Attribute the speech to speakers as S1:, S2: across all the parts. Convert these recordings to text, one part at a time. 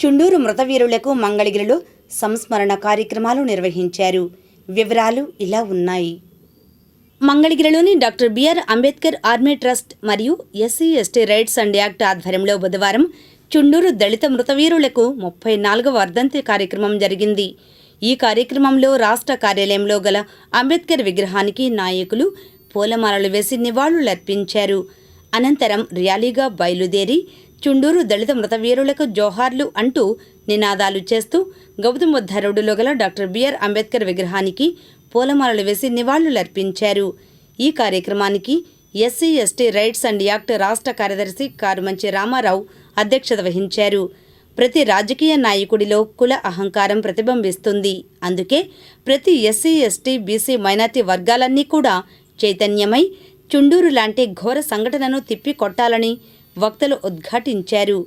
S1: చుండూరు మృతవీరులకు మంగళగిరిలో సంస్మరణ కార్యక్రమాలు నిర్వహించారు. వివరాలు ఇలా ఉన్నాయి. మంగళగిరిలోని doctor BR Ambedkar army trust మరియు SC ST rights and act ఆధ్వర్యంలో బుధవారం చుండూరు దళిత మృతవీరులకు ముప్పై నాలుగవ వర్ధంతి కార్యక్రమం జరిగింది. ఈ కార్యక్రమంలో రాష్ట్ర కార్యాలయంలో గల అంబేద్కర్ విగ్రహానికి నాయకులు పూలమాలలు వేసి నివాళులర్పించారు. అనంతరం ర్యాలీగా బయలుదేరి చుండూరు దళిత మృతవీరులకు జోహార్లు అంటూ నినాదాలు చేస్తూ గౌతమ రోడ్డులో గల డాక్టర్ బిఆర్ అంబేద్కర్ విగ్రహానికి పూలమాలలు వేసి నివాళులర్పించారు. ఈ కార్యక్రమానికి SC ST rights and act రాష్ట్ర కార్యదర్శి కారుమంచి రామారావు అధ్యక్షత వహించారు. ప్రతి రాజకీయ నాయకుడిలో కుల అహంకారం ప్రతిబింబిస్తుంది. అందుకే ప్రతి ఎస్సీ ఎస్టీ బీసీ మైనార్టీ వర్గాలన్నీ కూడా చైతన్యమై చుండూరు లాంటి ఘోర సంఘటనను తిప్పికొట్టాలని వక్తలు ఉద్ఘాటించారు.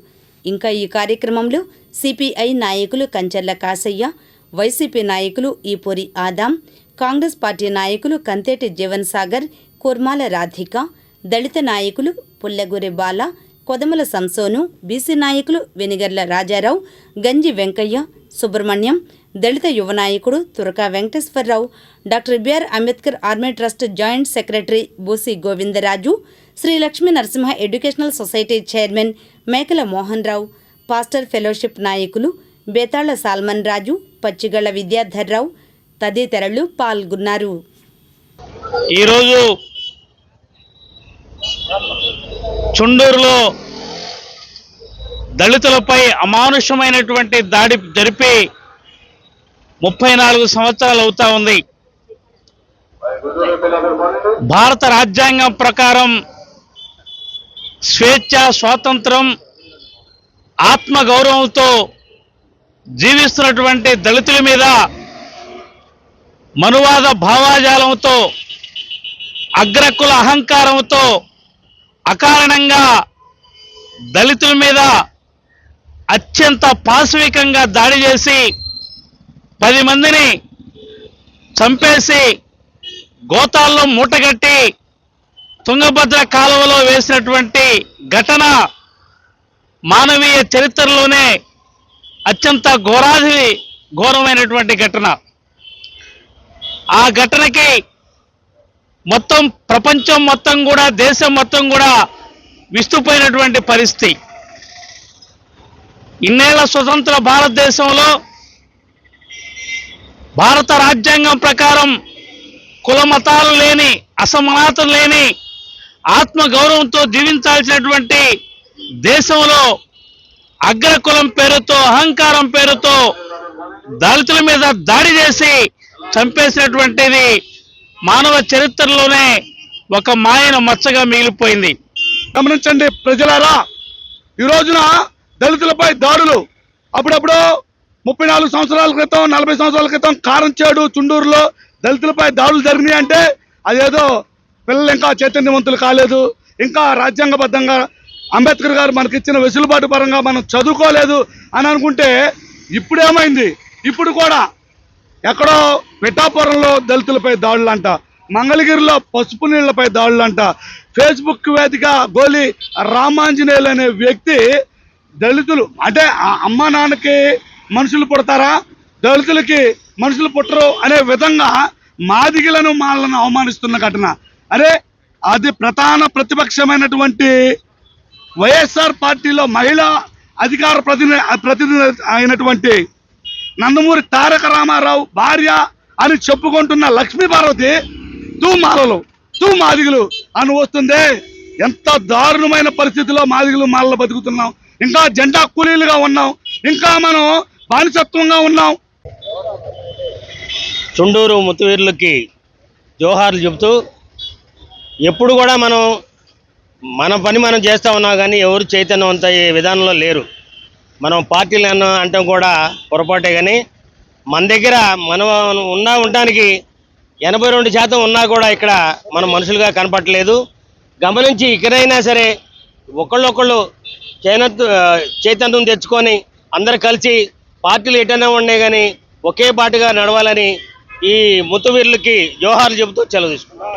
S1: ఇంకా ఈ కార్యక్రమంలో సిపిఐ నాయకులు కంచర్ల కాసయ్య వైసీపీ నాయకులు ఈపూరి ఆదాం కాంగ్రెస్ పార్టీ నాయకులు కంతేటి జీవన్ సాగర్ కుర్మాల రాధిక దళిత నాయకులు పుల్లెగూరి బాల కొదమల సంసోను బీసీ నాయకులు వెనిగర్ల రాజారావు గంజి వెంకయ్య సుబ్రహ్మణ్యం దళిత యువ నాయకుడు Turaka Venkateswararao doctor BR Ambedkar army trust joint secretary Busi Govindaraju Sri Lakshmi Narasimha educational society chairman Mekala Mohan Rao pastor fellowship నాయకులు బేతాళ్ళ సాల్మన్ రాజు పచ్చిగళ్ళ విద్యాధర్రావు తదితరులు పాల్గొన్నారు.
S2: ఈరోజు చుండూరులో దళితులపై అమానుషమైనటువంటి దాడి జరిపి ముప్పై నాలుగు సంవత్సరాలు అవుతా ఉంది. భారత రాజ్యాంగం ప్రకారం స్వేచ్ఛ స్వాతంత్రం ఆత్మగౌరవంతో జీవిస్తున్నటువంటి దళితుల మీద మనువాద భావాజాలంతో అగ్రకుల అహంకారంతో అకారణంగా దళితుల మీద అత్యంత పాశవికంగా దాడి చేసి పది మందిని చంపేసి గోతాల్లో మూటగట్టి తుంగభద్ర కాలువలో వేసినటువంటి ఘటన మానవీయ చరిత్రలోనే అత్యంత ఘోరాది ఘోరమైనటువంటి ఘటన. ఆ ఘటనకి మొత్తం ప్రపంచం మొత్తం కూడా దేశం మొత్తం కూడా విస్తుపోయినటువంటి పరిస్థితి. ఇన్నేళ్ళ స్వతంత్ర భారతదేశంలో భారత రాజ్యాంగం ప్రకారం కుల మతాలు లేని అసమానతలు లేని ఆత్మ గౌరవంతో జీవించాల్సినటువంటి దేశంలో అగ్రకులం పేరుతో అహంకారం పేరుతో దళితుల మీద దాడి చేసి చంపేసినటువంటిది మానవ చరిత్రలోనే ఒక మాయన మచ్చగా మిగిలిపోయింది.
S3: గమనించండి ప్రజలారా ఈ రోజున దళితులపై దాడులు అప్పుడప్పుడు ముప్పై నాలుగు సంవత్సరాల క్రితం నలభై సంవత్సరాల క్రితం కారంచేడు చుండూరులో దళితులపై దాడులు జరిగినాయి అంటే అదేదో పిల్లలు ఇంకా చైతన్యవంతులు కాలేదు. ఇంకా రాజ్యాంగబద్ధంగా అంబేద్కర్ గారు మనకిచ్చిన వెసులుబాటు పరంగా మనం చదువుకోలేదు అని అనుకుంటే ఇప్పుడేమైంది? ఇప్పుడు కూడా ఎక్కడో పిఠాపురంలో దళితులపై దాడులంట. మంగళగిరిలో పసుపు నీళ్ళపై దాడులంట. ఫేస్బుక్ వేదిక గోలి రామాంజనేయులు అనే వ్యక్తి దళితులు అంటే ఆ అమ్మ నాన్నకి మనుషులు పుడతారా? దళితులకి మనుషులు పుట్టరు అనే విధంగా మాదిగలను మాలను అవమానిస్తున్న ఘటన. అరే అది ప్రధాన ప్రతిపక్షమైనటువంటి వైఎస్ఆర్ పార్టీలో మహిళా అధికార ప్రతినిధి ప్రతినిధి అయినటువంటి నందమూరి తారక రామారావు భార్య అని చెప్పుకుంటున్న లక్ష్మీపార్వతి తూమాలలు తూ మాలలు తూ అని వస్తుందే. ఎంత దారుణమైన పరిస్థితిలో మాదిగులు మాలలు బతుకుతున్నాం. ఇంకా జెండా కూలీలుగా ఉన్నాం. ఇంకా మనం బానిసత్వంగా ఉన్నాం.
S2: చుండూరు ముత్తువీరులకి జోహార్లు చెబుతూ ఎప్పుడు కూడా మనం మన పని మనం చేస్తూ ఉన్నాం కానీ ఎవరు చైతన్యవంత ఈ విధానంలో లేరు. మనం పార్టీలు అన్న అంటాం కూడా పొరపాటే కానీ మన దగ్గర మనం ఉన్నా ఉండడానికి ఎనభై రెండు శాతం ఉన్నా కూడా ఇక్కడ మనం మనుషులుగా కనపడలేదు. గమనించి ఇక్కడైనా సరే ఒకళ్ళొకళ్ళు చైనత్ చైతన్యం తెచ్చుకొని అందరు కలిసి పార్టీలు ఎటైనా ఉన్నాయి కానీ ఒకే పాటుగా నడవాలని ఈ ముత్తువీరులకి జోహార్లు చెబుతూ సెలవు తీసుకున్నాం.